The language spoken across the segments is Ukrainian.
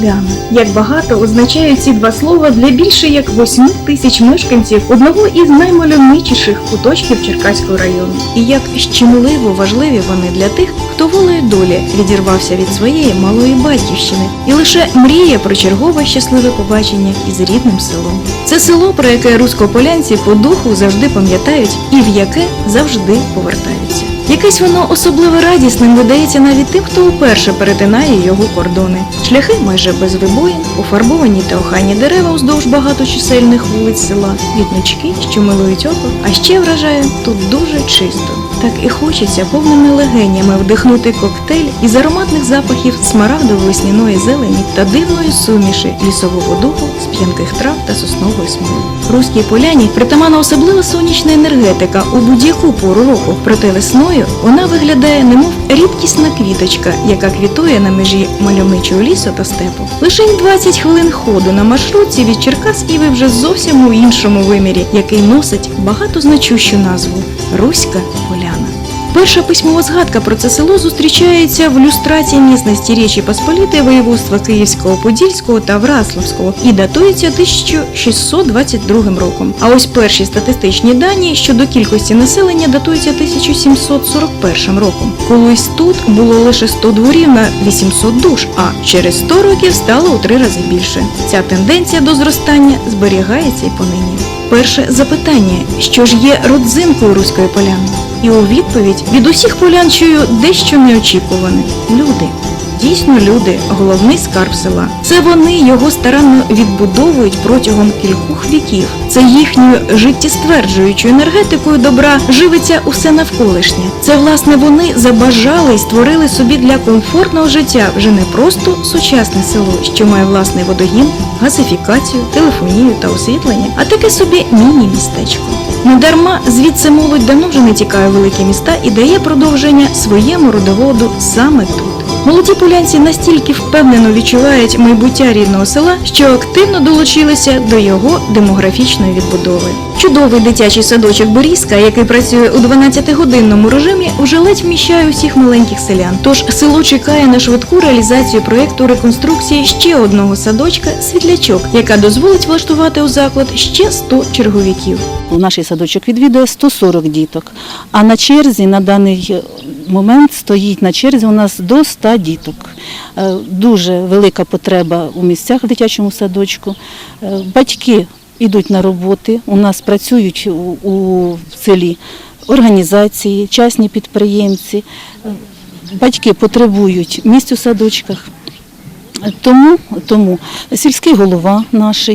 Поляна. Як багато означають ці два слова для більше як 8 тисяч мешканців одного із наймальовничіших куточків Черкаського району. І як щемливо важливі вони для тих, хто волею долі відірвався від своєї малої батьківщини і лише мріє про чергове щасливе побачення із рідним селом. Це село, про яке руськополянці по духу завжди пам'ятають і в яке завжди повертаються. Якесь воно особливо радісним видається навіть тим, хто уперше перетинає його кордони. Шляхи майже без вибоїн, пофарбовані та охайні дерева уздовж багаточисельних вулиць села, квітнички, що милують око, а ще вражає тут дуже чисто. Так і хочеться повними легенями вдихнути коктейль із ароматних запахів смарагдово-весняної зелені та дивної суміші лісового духу з п'янких трав та соснової смоли. Руській поляні притаманна особлива сонячна енергетика у будь-яку пору року, проте весною вона виглядає немов рідкісна квіточка, яка квітує на межі мальовничого лісу та степу. Лише 20 хвилин ходу на маршрутці від Черкас і ви вже зовсім у іншому вимірі, який носить багато значущу назву Руська Поляна. Перша письмова згадка про це село зустрічається в люстрації місності Речі Посполітої воєводства Київського, Подільського та Враславського і датується 1622 роком. А ось перші статистичні дані щодо кількості населення датуються 1741 роком. Колись тут було лише 100 дворів на 800 душ, а через 100 років стало у три рази більше. Ця тенденція до зростання зберігається й понині. Перше запитання: що ж є родзинкою руської поляни? І у відповідь від усіх полян чую дещо неочікуване люди. Дійсно, люди головний скарб села. Це вони його старанно відбудовують протягом кількох віків. Це їхньою життєстверджуючою енергетикою добра живиться усе навколишнє. Це власне вони забажали і створили собі для комфортного життя вже не просто сучасне село, що має власний водогін, газифікацію, телефонію та освітлення, а таке собі міні-містечко. Недарма звідси молодь давно вже не тікає у великі міста і дає продовження своєму родоводу саме тут. Молоді полянці настільки впевнено відчувають майбуття рідного села, що активно долучилися до його демографічної відбудови. Чудовий дитячий садочок Борізька, який працює у 12-годинному режимі, вже ледь вміщає усіх маленьких селян. Тож село чекає на швидку реалізацію проєкту реконструкції ще одного садочка світлячок, яка дозволить влаштувати у заклад ще 100 черговиків. У наш садочок відвідує 140 діток, а на черзі на даний момент стоїть на черзі у нас до 100 діток. Е, Дуже велика потреба у місцях в дитячому садочку. Е, Батьки йдуть на роботи, у нас працюють у, селі організації, частні підприємці. Е, Батьки потребують місць у садочках. Тому, тому сільський голова наш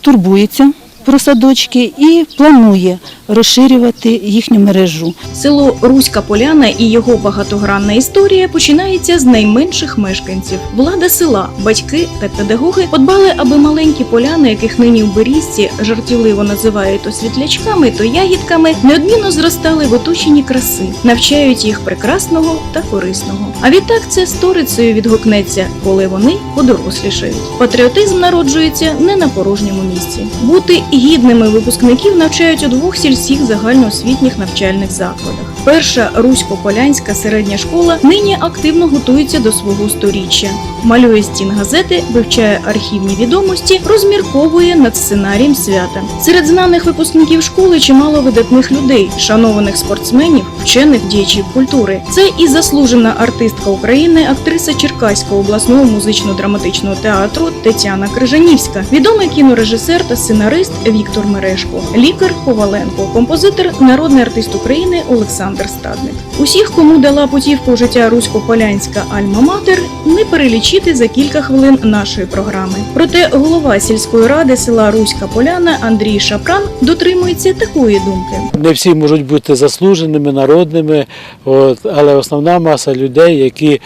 турбується про садочки і планує розширювати їхню мережу. Село Руська Поляна і його багатогранна історія починається з найменших мешканців. Влада села, батьки та педагоги подбали, аби маленькі поляни, яких нині в Берізці жартівливо називають то світлячками, то ягідками, неодмінно зростали в оточенні краси, навчають їх прекрасного та корисного. А відтак це сторицею відгукнеться, коли вони подорослішають. Патріотизм народжується не на порожньому місці. Бути гідними випускників навчають у двох сільських загальноосвітніх навчальних закладах. Перша русько-полянська середня школа нині активно готується до свого сторіччя. Малює стін газети, вивчає архівні відомості, розмірковує над сценарієм свята. Серед знаних випускників школи чимало видатних людей, шанованих спортсменів, вчених діячів культури. Це і заслужена артистка України, актриса Черкаського обласного музично-драматичного театру Тетяна Крижанівська, відомий кінорежисер та сценарист Віктор Мерешко, лікар Коваленко, композитор, народний артист України Олександр Стадник. Усіх, кому дала путівку життя русько-полянська Альма-Матер, не перелічити за кілька хвилин нашої програми. Проте голова сільської ради села Руська Поляна Андрій Шапран дотримується такої думки. Не всі можуть бути заслуженими, народними, от, але основна маса людей, які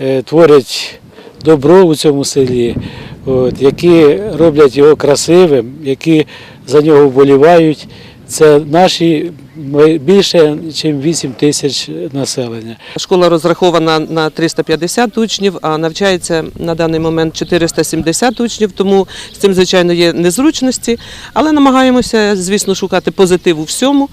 е, творять добро у цьому селі, от, які роблять його красивим, які за нього вболівають, це наші більше, ніж 8 тисяч населення. Школа розрахована на 350 учнів, а навчається на даний момент 470 учнів, тому з цим, звичайно, є незручності, але намагаємося, звісно, шукати позитив у всьому.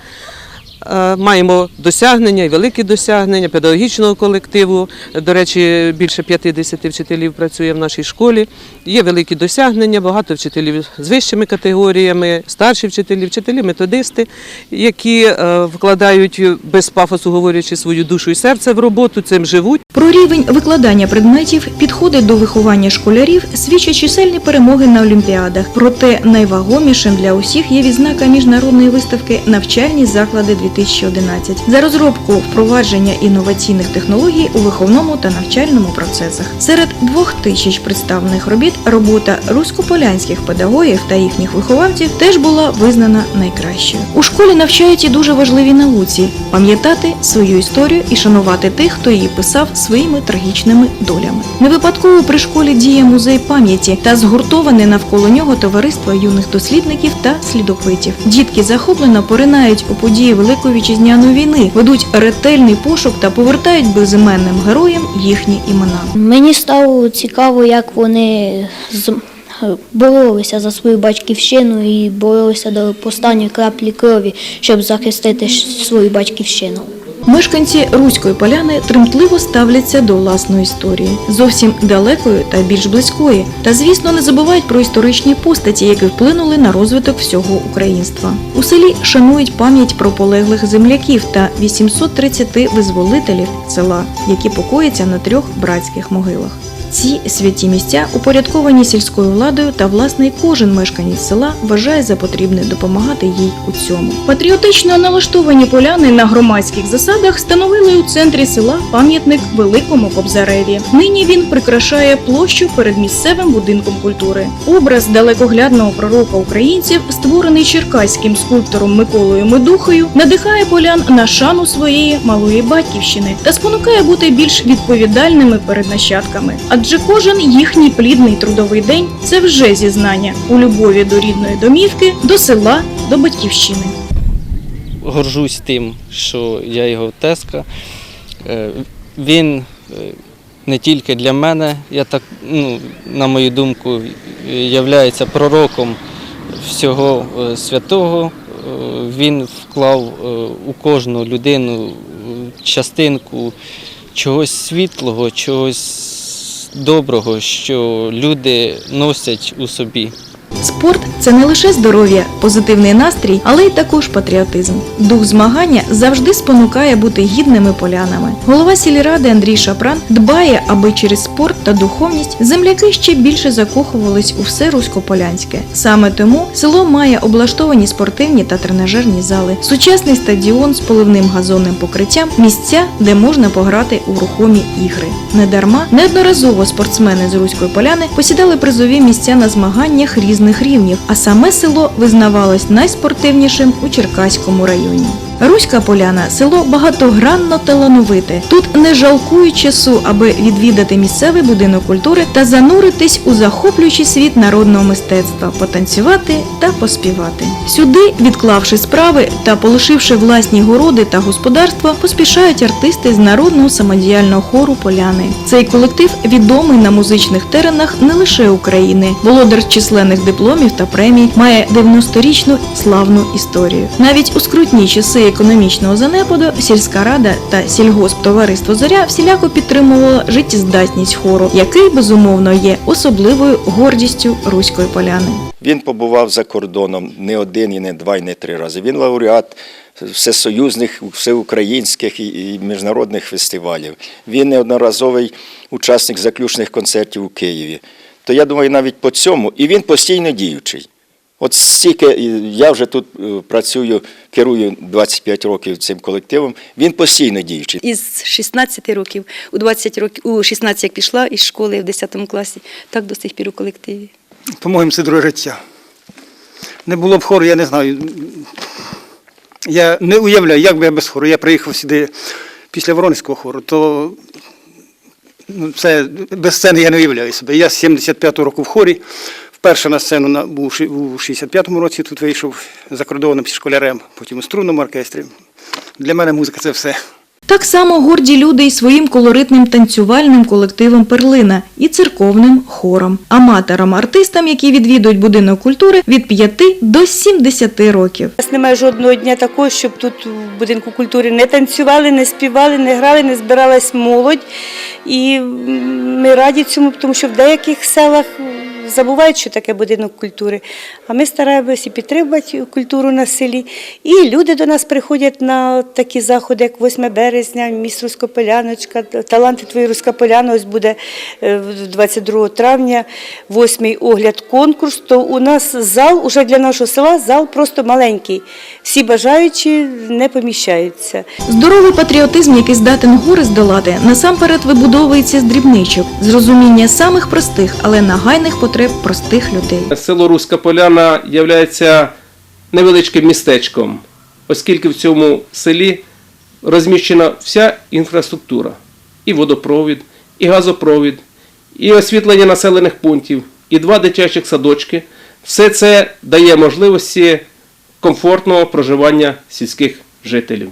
Е, Маємо досягнення і великі досягнення педагогічного колективу. До речі, більше 50 вчителів працює в нашій школі. Є великі досягнення, багато вчителів з вищими категоріями, старші вчителі, вчителі, методисти, які е, вкладають без пафосу, говорячи свою душу і серце в роботу, цим живуть. Про рівень викладання предметів, підходи до виховання школярів свідчать чисельні перемоги на олімпіадах. Проте найвагомішим для усіх є відзнака міжнародної виставки Навчальні заклади 2011 за розробку впровадження інноваційних технологій у виховному та навчальному процесах. Серед двох тисяч представлених робіт робота руськополянських педагогів та їхніх вихованців теж була визнана найкращою. У школі навчають і дуже важливі науці пам'ятати свою історію і шанувати тих, хто її писав своїми трагічними долями. Не випадково при школі діє музей пам'яті та згуртоване навколо нього товариство юних дослідників та слідопитів. Дітки захоплено поринають у події Великої вітчизняної війни, ведуть ретельний пошук та повертають безіменним героям їхні імена. Мені стало цікаво, як вони з- боролися за свою батьківщину і боролися до останньої краплі крові, щоб захистити свою батьківщину. Мешканці Руської поляни тремтливо ставляться до власної історії, зовсім далекої та більш близької. Та звісно не забувають про історичні постаті, які вплинули на розвиток всього українства. У селі шанують пам'ять про полеглих земляків та 830 визволителів села, які покояться на трьох братських могилах. Ці святі місця упорядковані сільською владою, та власне кожен мешканець села вважає за потрібне допомагати їй у цьому. Патріотично налаштовані поляни на громадських засадах встановили у центрі села пам'ятник Великому Кобзареві. Нині він прикрашає площу перед місцевим будинком культури. Образ далекоглядного пророка українців, створений черкаським скульптором Миколою Медухою, надихає полян на шану своєї малої батьківщини та спонукає бути більш відповідальними перед нащадками. Адже кожен їхній плідний трудовий день це вже зізнання у любові до рідної домівки, до села, до батьківщини. горжусь тим, що я його тезка. Е, Він е, не тільки для мене, я так, ну, на мою думку, являється пророком всього е, святого. Він вклав у кожну людину частинку чогось світлого, чогось доброго, що люди носять у собі. Спорт це не лише здоров'я, позитивний настрій, але й також патріотизм. Дух змагання завжди спонукає бути гідними полянами. Голова сільради Андрій Шапран дбає, аби через спорт та духовність земляки ще більше закохувались у все руськополянське. Саме тому село має облаштовані спортивні та тренажерні зали, сучасний стадіон з поливним газонним покриттям, місця, де можна пограти у рухомі ігри. Недарма неодноразово спортсмени з руської поляни посідали призові місця на змаганнях різних рівнів, а саме село визнавалось найспортивнішим у Черкаському районі. Руська поляна село багатогранно талановите. Тут не жалкують часу, аби відвідати місцевий будинок культури та зануритись у захоплюючий світ народного мистецтва, потанцювати та поспівати. Сюди, відклавши справи та полишивши власні городи та господарства, поспішають артисти з народного самодіяльного хору поляни. Цей колектив відомий на музичних теренах не лише України. Володар численних дипломів та премій має 90-річну славну історію. Навіть у скрутні часи економічного занепаду сільська рада та сільгосптовариство Зоря всіляко підтримувало життєздатність хору, який безумовно є особливою гордістю руської поляни. Він побував за кордоном не один, і не два, і не три рази. Він лауреат всесоюзних, всеукраїнських і міжнародних фестивалів. Він неодноразовий учасник заключних концертів у Києві. То я думаю, навіть по цьому, і він постійно діючий. От стільки я вже тут е, працюю, керую 25 років цим колективом. Він постійно діючий. Із 16 років, у 20 років, у 16 як пішла із школи в 10 класі, так до сих пір у колективі. По-моєму, це друге життя. Не було б хору, я не знаю. Я не уявляю, як би я без хору. Я приїхав сюди після Воронського хору, то ну, це без сцени я не уявляю себе. Я з 75-го року в хорі. Вперше на сцену на- був у 65-му році тут вийшов за кордоном зі школярем, потім у струнному оркестрі. Для мене музика це все. Так само горді люди й своїм колоритним танцювальним колективом Перлина і церковним хором, аматорам-артистам, які відвідують будинок культури від 5 до 70 років. У нас немає жодного дня такого, щоб тут в будинку культури не танцювали, не співали, не грали, не збиралась молодь. І ми раді цьому, тому що в деяких селах забувають, що таке будинок культури. А ми стараємося підтримувати культуру на селі. І люди до нас приходять на такі заходи, як 8 березня, міст Рускополяночка, таланти твої Рускополяна. Ось буде е, 22 травня, восьмий огляд конкурс. То у нас зал уже для нашого села зал просто маленький. Всі бажаючі не поміщаються. Здоровий патріотизм, який здатен гори здолати, насамперед вибудовується з дрібничок, з розуміння самих простих, але нагайних потреб простих людей. Село Руська Поляна є невеличким містечком, оскільки в цьому селі розміщена вся інфраструктура: і водопровід, і газопровід, і освітлення населених пунктів, і два дитячих садочки. Все це дає можливості комфортного проживання сільських жителів.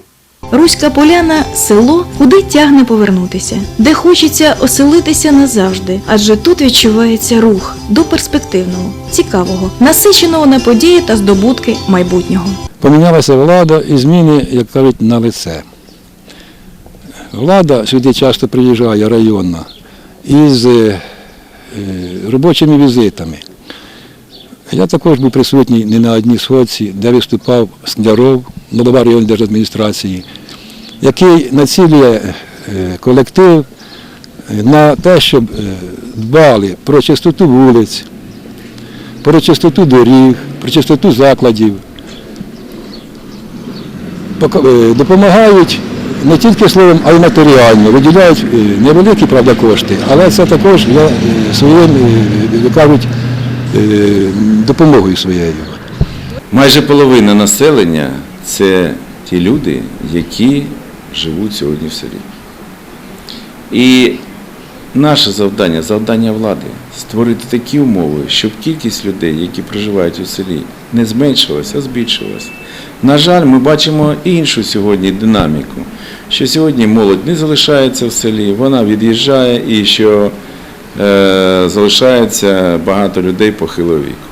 Руська поляна село, куди тягне повернутися, де хочеться оселитися назавжди, адже тут відчувається рух до перспективного, цікавого, насиченого на події та здобутки майбутнього. Помінялася влада і зміни, як кажуть, на лице. Влада сюди часто приїжджає районна із е, робочими візитами. Я також був присутній не на одній сходці, де виступав Сняров, голова районної держадміністрації, який націлює е, колектив е, на те, щоб е, дбали про чистоту вулиць, про чистоту доріг, про чистоту закладів. Допомагають не тільки словом, а й матеріально. Виділяють невеликі правда, кошти, але це також е, своїм, кажуть, допомогою своєю. Майже половина населення це ті люди, які живуть сьогодні в селі. І наше завдання, завдання влади створити такі умови, щоб кількість людей, які проживають у селі, не зменшилася, а збільшилася. На жаль, ми бачимо іншу сьогодні динаміку, що сьогодні молодь не залишається в селі, вона від'їжджає і що е, залишається багато людей похилого віку.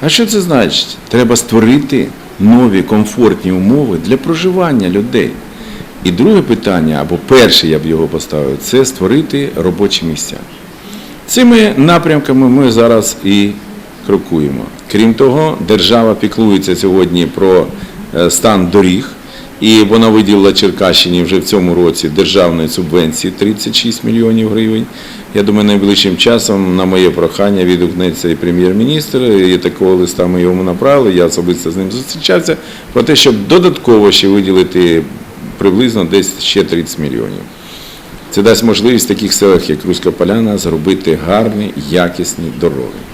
А що це значить? Треба створити нові комфортні умови для проживання людей. І друге питання, або перше я б його поставив, це створити робочі місця. Цими напрямками ми зараз і крокуємо. Крім того, держава піклується сьогодні про е, стан доріг, і вона виділила Черкащині вже в цьому році державної субвенції 36 мільйонів гривень. Я думаю, найближчим часом на моє прохання відгукнеться і прем'єр-міністр, і такого листа ми йому направили, я особисто з ним зустрічався, про те, щоб додатково ще виділити приблизно десь ще 30 мільйонів. Це дасть можливість в таких селах, як Руська Поляна, зробити гарні, якісні дороги.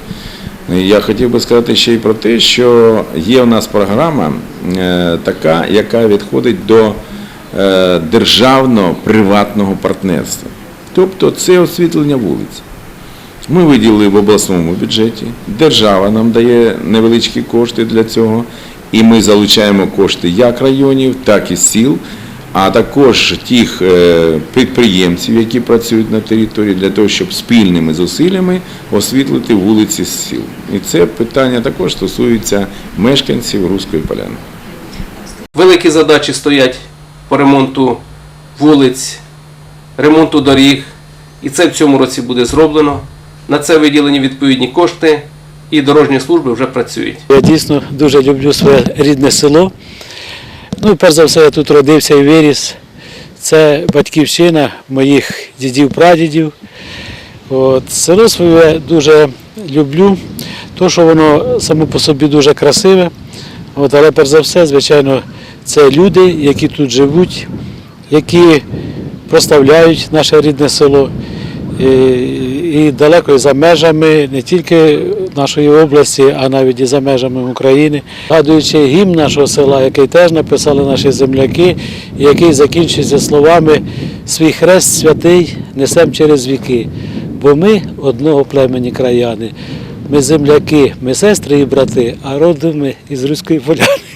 Я хотів би сказати ще й про те, що є у нас програма е, така, яка відходить до е, державно-приватного партнерства. Тобто це освітлення вулиць. Ми виділили в обласному бюджеті, держава нам дає невеличкі кошти для цього, і ми залучаємо кошти як районів, так і сіл, а також тих е, підприємців, які працюють на території, для того, щоб спільними зусиллями освітлити вулиці з сіл. І це питання також стосується мешканців Руської поляни. Великі задачі стоять по ремонту вулиць, ремонту доріг, і це в цьому році буде зроблено. На це виділені відповідні кошти, і дорожні служби вже працюють. Я дійсно дуже люблю своє рідне село. Ну, перш за все, я тут родився і виріс. Це батьківщина моїх дідів-прадідів. Село своє дуже люблю, то, що воно само по собі дуже красиве. От, але перш за все, звичайно, це люди, які тут живуть, які прославляють наше рідне село. І, далеко і за межами не тільки нашої області, а навіть і за межами України. Згадуючи гімн нашого села, який теж написали наші земляки, який закінчується словами Свій хрест святий несем через віки, бо ми одного племені краяни. Ми земляки, ми сестри і брати, а родом ми із Руської поляни.